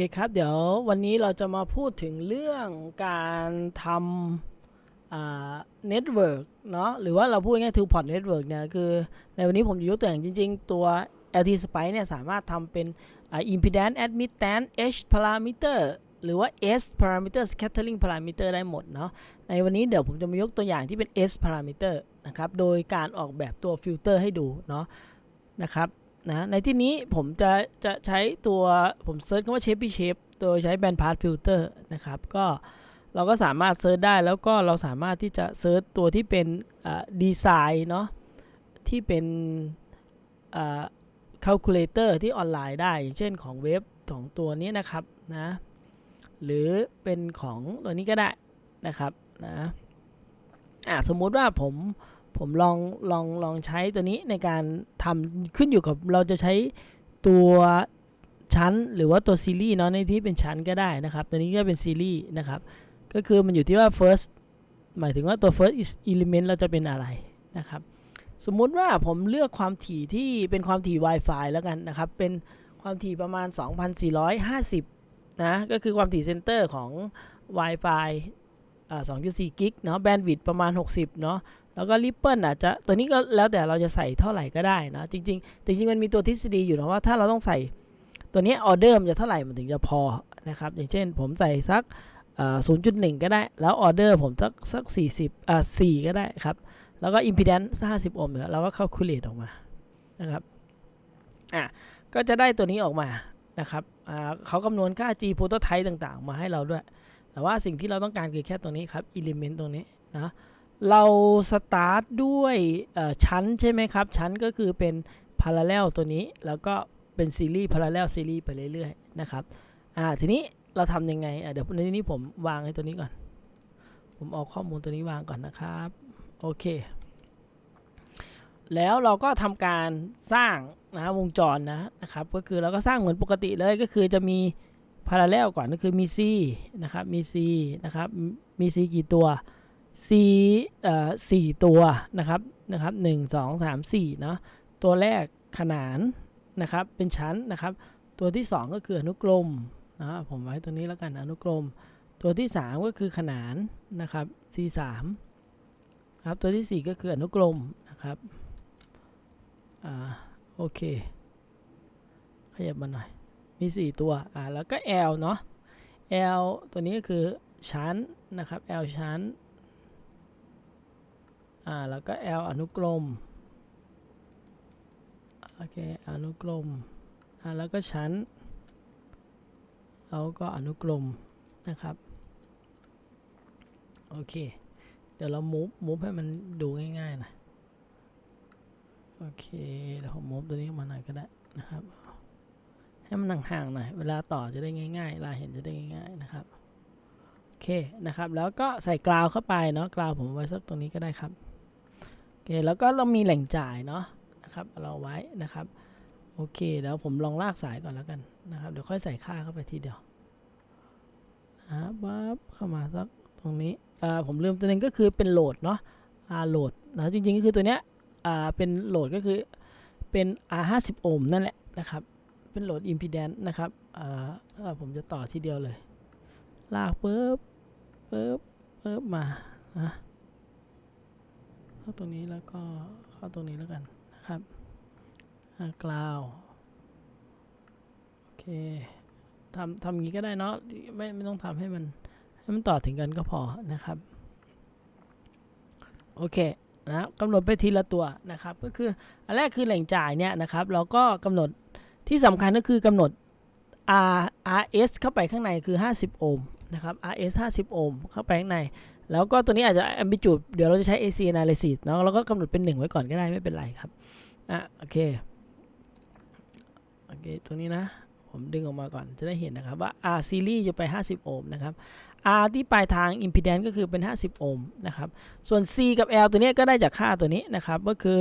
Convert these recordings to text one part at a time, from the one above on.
เคครับ เดี๋ยววันนี้เราจะมาพูดถึงเรื่องการทำเน็ตเวิร์กเนาะหรือว่าเราพูดง่ายๆ two port network เนี่ยคือในวันนี้ผมจะยกตัวอย่างจริง ๆ ตัว LT Spice เนี่ยสามารถทำเป็นอ่า impedance admittance H parameter หรือว่า S parameter scattering parameter ได้หมดเนาะในวันนี้เดี๋ยวผมจะมายกตัวอย่างที่เป็น S parameter นะครับโดยการออกแบบตัวฟิลเตอร์ให้ดูเนาะนะครับ นะในที่นี้ผมจะจะใช้ตัวผมเซิร์ชคำว่า shape shape โดยใช้ band pass filter นะครับก็เราก็สามารถเซิร์ชได้แล้วก็เราสามารถที่จะเซิร์ชตัวที่เป็นดีไซน์เนาะที่เป็นอ่า calculator ที่ออนไลน์ได้ เช่นของเว็บของตัวนี้นะครับนะหรือเป็นของตัวนี้ก็ได้นะครับนะอะสมมุติว่าผม ผมลองลองลองใช้ตัวนี้ในการทำขึ้นอยู่กับเราจะใช้ตัวชั้นหรือว่าตัวซีรีส์เนาะในที่เป็นชั้นก็ได้นะครับ ตัวนี้ก็เป็นซีรีส์นะครับ ก็คือมันอยู่ที่ว่า first หมายถึงว่าตัว first element เราจะเป็นอะไรนะครับ สมมุติว่าผมเลือกความถี่ที่เป็นความถี่ Wi-Fi แล้วกันนะครับ เป็นความถี่ประมาณ 2,450 นะ ก็คือความถี่เซนเตอร์ของ Wi-Fi อ่า2.4 กิกเนาะ แบนด์วิดต์ประมาณ 60 เนาะ แล้วก็ Ripple อาจจะตัวนี้ก็แล้วแต่เราจะใส่เท่าไหร่ก็ได้นะจริง ๆ จริง ๆ มันมีตัวทฤษฎีอยู่นะว่าถ้าเราต้องใส่ตัวนี้ออเดอร์มันจะเท่าไหร่มันถึงจะพอนะครับอย่างเช่นผมใส่สักอ่า0.1ก็ได้ แล้วออเดอร์ผมสักสัก40อ่า4ก็ได้ครับ แล้วก็ impedance 50 โอห์มเนี่ยเราก็ calculate ออกมานะครับอะก็จะได้ตัวนี้ออกมานะครับอ่าเขาคำนวณค่า g prototype ต่างๆ มาให้เราด้วย แต่ว่าสิ่งที่เราต้องการคือแค่ตัวนี้ครับ element ตรงนี้นะ เราสตาร์ทด้วยชั้นใช่ไหมครับ ชั้นก็คือเป็น parallel ตัวนี้ แล้วก็เป็นซีรีส์ parallel ซีรีส์ไปเรื่อยๆนะครับอ่าทีนี้เราทำยังไงอะเดี๋ยวในนี้ผมวางให้ตัวนี้ก่อน ผมเอาข้อมูลตัวนี้วางก่อนนะครับ โอเค แล้วเราก็ทำการสร้างนะวงจรนะนะครับ ก็คือเราก็สร้างเหมือนปกติเลยก็คือจะมีพาราเลลก่อนก็คือมี C นะครับ มี C นะครับ มี C กี่ตัว C เอ่อสี่ตัวนะครับนะครับหนึ่งสองสามสี่เนาะตัวแรกขนานนะครับเป็นชั้นนะครับ ตัวที่สองก็คืออนุกรมนะผมไว้ตัวนี้แล้วกันอนุกรม ตัวที่สามก็คือขนานนะครับ C สามครับตัวที่ 4 ก็คืออนุกรมนะครับอ่าโอเค ขยับมาหน่อย มี 4 ตัวอ่าแล้วก็ L เนาะ L ตัวนี้ก็คือชั้นนะครับ L ชั้น อ่าแล้วก็ L อนุกรมโอเคอนุกรมอ่าแล้วก็ชั้น แล้วก็อนุกรมนะครับโอเค เดี๋ยวเรา move move ให้มันดูง่ายๆหน่อยโอเคเดี๋ยวผม move ตัวนี้มาหน่อยก็ได้นะครับ ให้มันห่างๆหน่อยเวลาต่อจะได้ง่ายๆเวลาเห็นจะได้ง่ายๆนะครับโอเคนะครับ แล้วก็ใส่กราวเข้าไปเนาะกราวผมไว้สักตรงนี้ก็ได้ครับ เคแล้วก็เรามีแหล่งจ่ายเนาะนะครับเราไว้นะครับโอเคเดี๋ยวผมลองลากสายก่อนแล้วกันนะครับเดี๋ยวค่อยใส่ค่าเข้าไปทีเดียวนะบปั๊บเข้ามาสักตรงนี้อ่าผมลืมตัวหนึงก็คือเป็นโหลดเนาะอ่าโหลดนะจริงๆก็คือตัวเนี้ยอ่าเป็นโหลดก็คือเป็น R 5 0โอห์มนั่นแหละนะครับเป็นโหลด impedance นะครับอ่าผมจะต่อทีเดียวเลย ลากปุ๊บปุ๊บปุ๊บมานะาตรงนี้แล้วก็เข้าตรงนี้แล้วกันนะครับอ่ากราวโอเคทำทำอย่างนี้ก็ได้เนาะไม่ไม่ต้องทำให้มันให้มันต่อถึงกันก็พอนะครับ โอเคนะกำหนดไปทีละตัวนะครับ ก็คืออันแรกคือแหล่งจ่ายเนี่ยนะครับ เราก็กำหนดที่สำคัญก็คือกำหนด R RS เข้าไปข้างในคือ 50 โอห์มนะครับ RS 50 โอห์มเข้าไปข้างใน แล้วก็ตัวนี้อาจจะ amplitude เดี๋ยวเราจะใช้ AC analysis เนาะเราก็กำหนดเป็น 1 ไว้ก่อนก็ได้ไม่เป็นไรครับ อะ โอเค โอเค ตัวนี้นะ ผมดึงออกมาก่อนจะได้เห็นนะครับว่า R series จะไป 50 โอห์มนะครับ R ที่ปลายทาง impedance ก็คือเป็น 50 โอห์มนะครับ ส่วน C กับ L ตัวนี้ก็ได้จากค่าตัวนี้นะครับ ก็คือ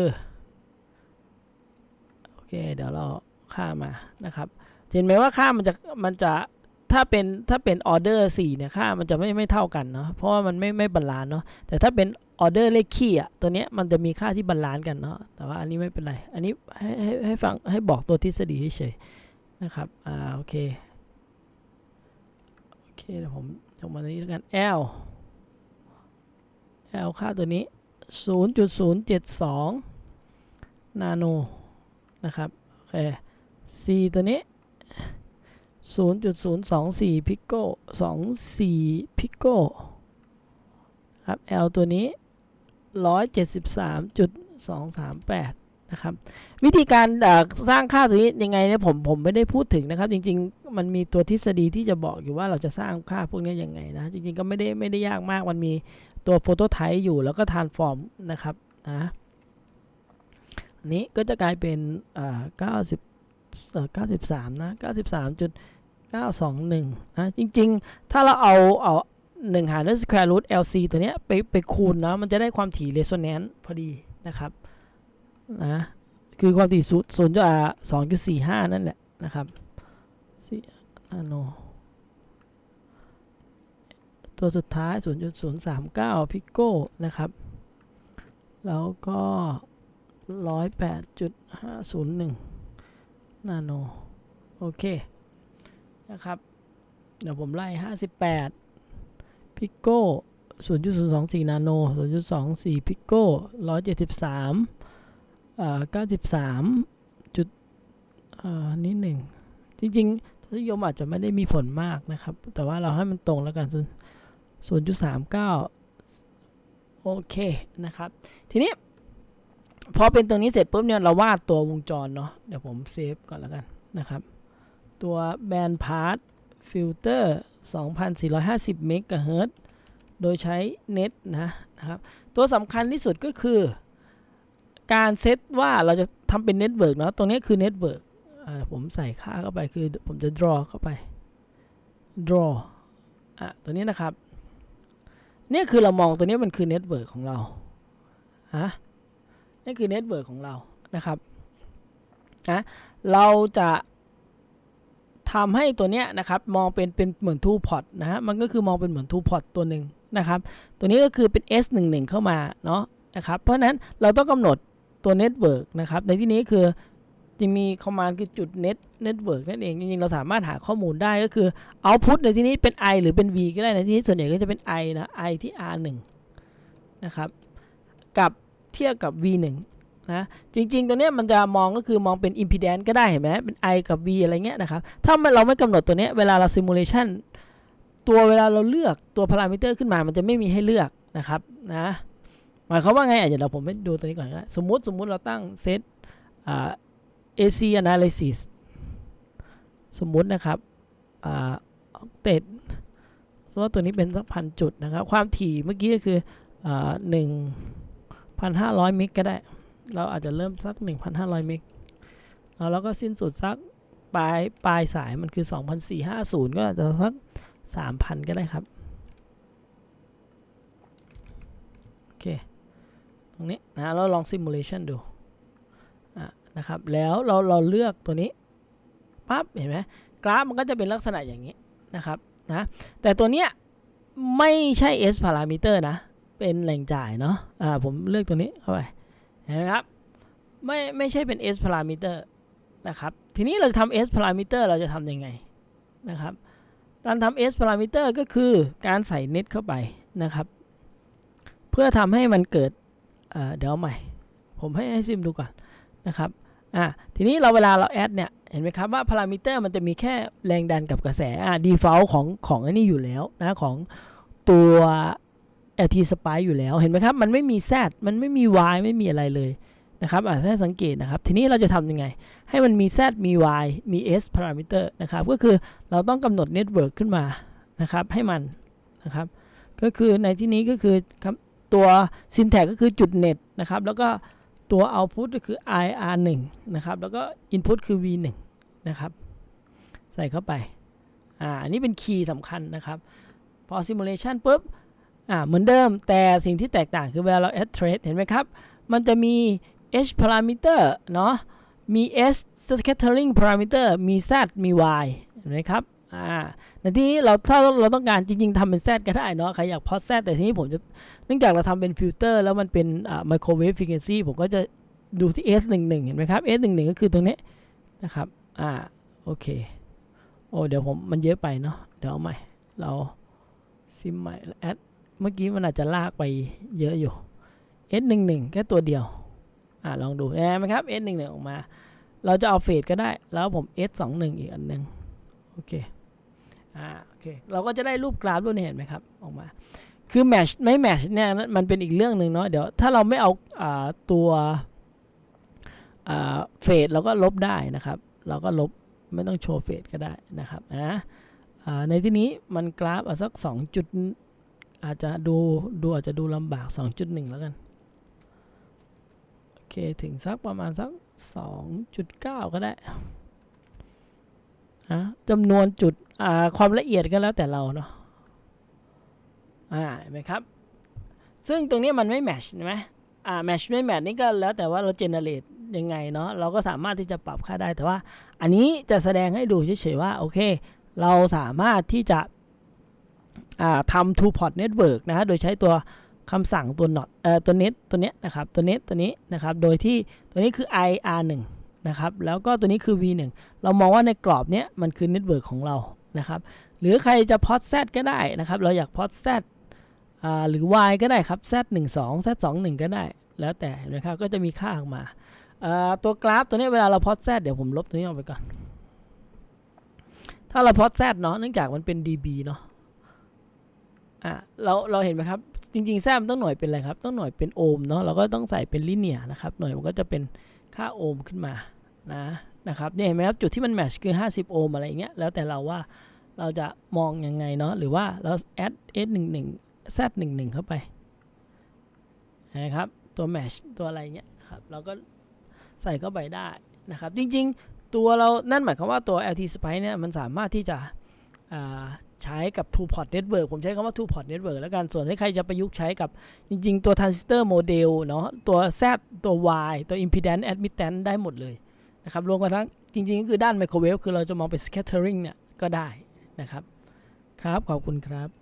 โอเค เดี๋ยวเราค่ามานะครับ เห็นไหมว่าค่ามันจะมันจะ ถ้าเป็นถ้าเป็นออเดอร์4เนี่ยค่ามันจะไม่ไม่เท่ากันเนาะเพราะว่ามันไม่ไม่บาลานซ์เนาะแต่ถ้าเป็นออเดอร์เลขคี่อะตัวเนี้ยมันจะมีค่าที่บาลานซ์กันเนาะแต่ว่าอันนี้ไม่เป็นไร อันนี้ให้ให้ให้ฟังให้บอกตัวทฤษฎีเฉยๆนะครับอ่าโอเคเดี๋ยวผมยกมาตรงนี้แล้วกัน L L ค่าตัวนี้ 0.072 นาโนนะครับโอเค C ตัวนี้ 0.024 พิกโก24 พิกโกครับ L ตัวนี้ 173.238 นะครับ วิธีการสร้างค่าตัวนี้ยังไงเนี่ยผมผมไม่ได้พูดถึงนะครับ จริง ๆ มันมีตัวทฤษฎีที่จะบอกอยู่ว่าเราจะสร้างค่าพวกนี้ยังไงนะ จริง ๆ ก็ไม่ได้ไม่ได้ยากมากมันมีตัวโฟโตไทป์อยู่แล้วก็ทานฟอร์มนะครับนะอันนี้ก็จะกลายเป็น 90เอ่อ93 นะ 921นะจริงๆ ถ้าเราเอาเอา1หารด้วย square root LC ตัวเนี้ยไปไปคูณนะมันจะได้ความถี่ resonance พอดีนะครับนะคือความถี่ศูนย์ศูนย์จุดสองจุดสี่ห้านั่นแหละนะครับสี่นาโนตัวสุดท้าย 0.039 พิโก้นะครับ แล้วก็ 108.501 นาโน โอเค นะครับ เดี๋ยวผมไล่ 58 พิโก้ 0.024 นาโน 0.24 พิโก้ 173อ่า93จุดอ่านิดหนึ่ง จริงๆทศนิยมอาจจะไม่ได้มีผลมากนะครับ แต่ว่าเราให้มันตรงแล้วกัน 0.39 โอเคนะครับ ทีนี้พอเป็นตรงนี้เสร็จปุ๊บเนี่ยเราวาดตัววงจรเนาะเดี๋ยวผมเซฟก่อนแล้วกันนะครับ ตัวแบนพาร์ทฟิลเตอร์2450 เมกะเฮิรตโดยใช้เน็ตนะนะครับ ตัวสำคัญที่สุดก็คือ การเซตว่าเราจะทำเป็นเน็ตเวิร์กเนาะตรงนี้คือเน็ตเวิร์กผมใส่ค่าเข้าไปคือผมจะ draw เข้าไป draw อะตัวนี้นะครับ เนี่ยคือเรามองตัวนี้มันคือเน็ตเวิร์กของเราฮะนี่คือเน็ตเวิร์กของเรานะครับนะเราจะ ทำให้ตัวเนี้ยนะครับมองเป็นเป็นเหมือน two port นะฮะมันก็คือมองเป็นเหมือน two port ตัวหนึ่งนะครับตัวนี้ก็คือเป็น S11 เข้ามาเนาะนะครับเพราะฉะนั้นเราต้องกำหนดตัวเน็ตเวิร์กนะครับในที่นี้คือจะมีคอมมานด์คือจุด net network นั่นเอง จริงๆ เราสามารถหาข้อมูลได้ก็คือ output ในที่นี้เป็น i หรือเป็น v ก็ได้ในที่นี้ส่วนใหญ่ก็จะเป็น i นะ i ที่ r1 นะครับ กับเทียบกับ v1 นะจริง ๆ ตัวเนี้ยมันจะมองก็คือมองเป็น impedance ก็ได้เห็นไหมเป็น i กับ v อะไรเงี้ยนะครับ ถ้าเราไม่กำหนดตัวเนี้ยเวลาเรา simulation ตัวเวลาเราเลือกตัวพารามิเตอร์ขึ้นมามันจะไม่มีให้เลือกนะครับนะหมายความว่าไงอะเดี๋ยวเราผมไปดูตัวนี้ก่อนนะสมมติสมมุติเราตั้งเซตอ่า AC analysis สมมุตินะครับอ่า octet สมมติว่าตัวนี้เป็นสักพันจุดนะครับ ความถี่เมื่อกี้ก็คืออ่าหนึ่งพันห้าร้อยมิกก็ได้ เราอาจจะเริ่มสัก 1,500 เมกแล้วเราก็สิ้นสุดสักปลายปลายสายมันคือ 2,450 ก็อาจจะสัก 3,000 ก็ได้ครับ โอเค ตรงนี้นะเราลอง simulation ดูะนะครับแล้วเราเราเลือกตัวนี้ปั๊บเห็นไหมกราฟมันก็จะเป็นลักษณะอย่างนี้นะครับนะแต่ตัวเนี้ยไม่ใช่ S parameter นะ เป็นแหล่งจ่ายเนาะอ่าผมเลือกตัวนี้เข้าไป เห็นไหมครับ ไม่ไม่ใช่เป็น S parameter นะครับ ทีนี้เราจะทำ S parameter เราจะทำยังไงนะครับการทำ S parameter ก็คือการใส่ net เข้าไปนะครับ เพื่อทำให้มันเกิดเเดี๋ยวใหม่ ผมให้ให้ซิมดูก่อนนะครับอะทีนี้เราเวลาเราแอดเนี่ยเห็นไหมครับว่าพารามิเตอร์มันจะมีแค่แรงดันกับกระแสอะ default ของของอันนี้อยู่แล้วนะของตัว LT spike อยู่แล้ว เห็นไหมครับ มันไม่มี Z มันไม่มี Y ไม่มีอะไรเลยนะครับอาจจะให้สังเกตนะครับ ทีนี้เราจะทำยังไง ให้มันมี Z มี Y มี S parameter นะครับ ก็คือเราต้องกำหนด network ขึ้นมานะครับ ให้มันนะครับ ก็คือในที่นี้ก็คือตัว syntax ก็คือจุด net นะครับ แล้วก็ตัว output ก็คือ IR1 นะครับ แล้วก็ input คือ V1 นะครับ ใส่เข้าไป อ่า อันนี้เป็นคีย์สำคัญนะครับ พอ simulation ปุ๊บ อ่าเหมือนเดิมแต่สิ่งที่แตกต่างคือเวลาเรา add trace เห็นไหมครับ มันจะมี h parameter เนาะมี s scattering parameter มี z มี y เห็นไหมครับอ่าในที่นี้เราถ้าเราต้องการจริงๆทำเป็น z ก็ได้เนาะใครอยากพอ z แต่ทีนี้ผมจะเนื่องจากเราทำเป็นฟิลเตอร์แล้วมันเป็นอ่า microwave frequency ผมก็จะดูที่ s11 เห็นไหมครับ s11 ก็คือตรงนี้นะครับอ่าโอเคโอ้เดี๋ยวผมมันเยอะไปเนาะเดี๋ยวเอาใหม่เราซิมใหม่แอด เมื่อกี้มันอาจจะลากไปเยอะอยู่ S 1 1 แค่ตัวเดียว อ่าลองดูเห็นไหมครับ S 1 1 ออกมา เราจะเอาเฟดก็ได้ แล้วผม S 2 1 อีกอันหนึ่งโอเค อ่า โอเค เราก็จะได้รูปกราฟรูปนี้เห็นไหมครับ ออกมา คือแมชไม่แมชเนี่ยนะมันเป็นอีกเรื่องหนึ่งเนาะ เดี๋ยวถ้าเราไม่เอาอ่าตัวอ่าเฟดเราก็ลบได้นะครับ เราก็ลบไม่ต้องโชว์เฟดก็ได้นะครับ นะในที่นี้มันกราฟเอาสัก2จุด อาจจะดูดูอาจจะดูลำบาก 2.1 แล้วกัน โอเค ถึงสักประมาณสัก 2.9 ก็ได้อะจำนวนจุดอ่าความละเอียดก็แล้วแต่เราเนาะอ่าเห็นไหมครับ ซึ่งตรงนี้มันไม่แมชใช่ไหมอ่าแมชไม่แมชนี่ก็แล้วแต่ว่าเราเจเนเรตยังไงเนาะเราก็สามารถที่จะปรับค่าได้แต่ว่า อันนี้จะแสดงให้ดูเฉยๆว่า โอเค เราสามารถที่จะ ทำ two port network นะฮะโดยใช้ตัวคำสั่งตัว not เอ่อตัว net ตัวเนี้ยนะครับตัว net ตัวนี้นะครับโดยที่ตัวนี้คือ ir1 นะครับแล้วก็ตัวนี้คือ v1 เรามองว่าในกรอบเนี้ยมันคือ network ของเรานะครับหรือใครจะ port z ก็ได้นะครับเราอยาก port z หรือ y ก็ได้ครับ z 1 2 z 2 1ก็ได้ แล้วแต่นะครับก็จะมีค่าออกมาตัวกราฟตัวนี้เวลาเรา port z เดี๋ยวผมลบตัวนี้ออกไปก่อน ถ้าเรา port z เนาะเนื่องจากมันเป็น db เนาะ อะเราเราเห็นไหมครับ จริงๆแซมต้องหน่วยเป็นอะไรครับ ต้องหน่วยเป็นโอห์มเนาะเราก็ต้องใส่เป็นลิเนียนะครับ หน่วยมันก็จะเป็นค่าโอห์มขึ้นมานะนะครับเนี่ยเห็นไหมครับจุดที่มันแมชคือ 50 โอห์มอะไรอย่างเงี้ยแล้วแต่เราว่าเราจะมองยังไงเนาะหรือว่าเราแอด s 1 1 z 1 1เข้าไปนะครับตัวแมชตัวอะไรเงี้ยครับเราก็ใส่เข้าไปได้นะครับ จริงๆ ตัวเรานั่นหมายความว่าตัว LT Spice เนี่ยมันสามารถที่จะ ใช้กับ two port network ผมใช้คำว่า two port network แล้วกัน ส่วนถ้าใครจะประยุกต์ใช้กับจริง ๆ ตัว transistor model เนาะตัว Z ตัว Y ตัว impedance admittance ได้หมดเลยนะครับรวมกันทั้งจริง ๆ ก็คือด้านไมโครเวฟคือเราจะมองเป็น scattering เนี่ยก็ได้นะครับ ครับ ขอบคุณครับ